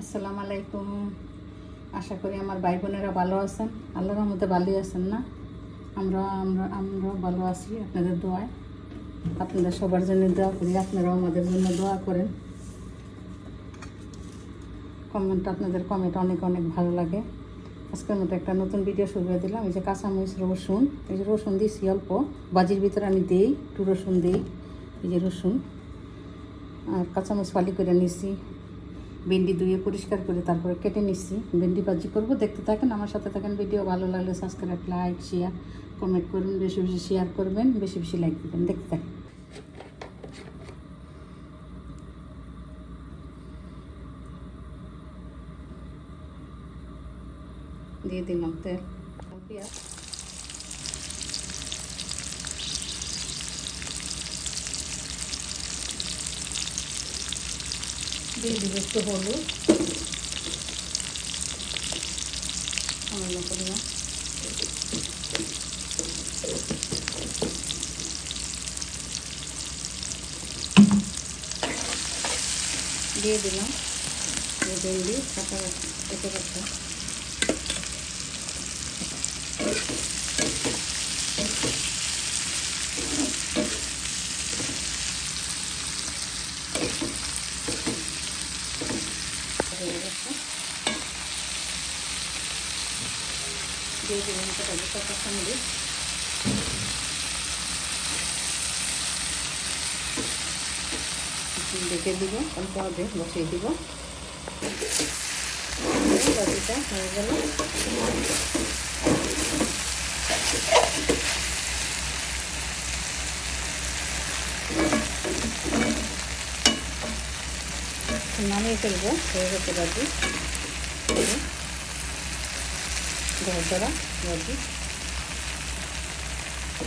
আসসালামু আলাইকুম। আশা করি আমার ভাই বোনেরা ভালো আছেন। আল্লাহর রহমতে ভালোই আছেন না? আমরা আমরা আমরা ভালো আছি আপনাদের দোয়ায়। আপনাদের সবার জন্য দোয়া করি, আপনারাও আমাদের জন্য দোয়া করেন। কমেন্ট, আপনাদের কমেন্ট অনেক অনেক ভালো লাগে। আজকের মতো একটা নতুন ভিডিও শুরু করে দিলাম। এই যে কাঁচামরিচ, রসুন, এই যে রসুন দিয়েছি অল্প। বাজির ভিতরে আমি দিই, একটু রসুন দিই। এই যে রসুন। আর কাঁচামরিচ ফালি করে নিছি। ভেন্ডি ধুয়ে পরিষ্কার করে তারপরে কেটে নিচ্ছি। ভেন্ডি ভাজি করব। দেখতে থাকেন, আমার সাথে থাকেন, ভিডিও ভালো লাগলে সাবস্ক্রাইব লাইক শেয়ার কমেন্ট করবেন, বেশি বেশি শেয়ার করবেন, বেশি বেশি লাইক দেবেন। দেখতে থাকেন। দিয়ে দিলাম তেল। পেঁয়াজ দিয়ে দেবো একটু হলুদ সামান্য পরিমাণ দিয়ে দিলাম। ভেন্ডি কাটা কেটে হয়ে গেছে। দিয়ে সেটা কাঁচামরিচ ডেকে দিব অল্প আগে বসিয়ে দিব। বাকিটা হয়ে গেল। নামিয়ে ফেলব, হয়ে গেছে বাজি ধরা বাজি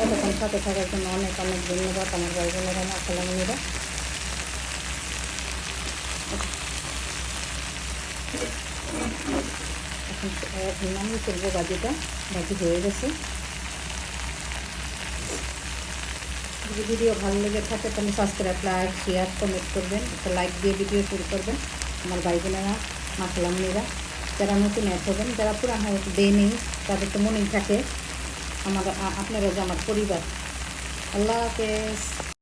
এতক্ষণ সাথে থাকার জন্য অনেক অনেক ধন্যবাদ আমার ভাই বোনেরা, মা খালামুনিরা এখন নামিয়ে ফেলব বাজিটা বাজি হয়ে গেছে। যদি ভিডিও ভালো লেগে থাকে, তাহলে সাবস্ক্রাইব লাইক শেয়ার কমেন্ট করবেন। একটা লাইক দিয়ে ভিডিও শুরু করবেন। আমার ভাই বোনেরা মাখলামনিরা যারা নতুন অ্যাড হবেন, যারা পুরানো নেই তাদের তো মনেই থাকে আমার আপনারা যে আমার পরিবার। আল্লাহ হাফেজ।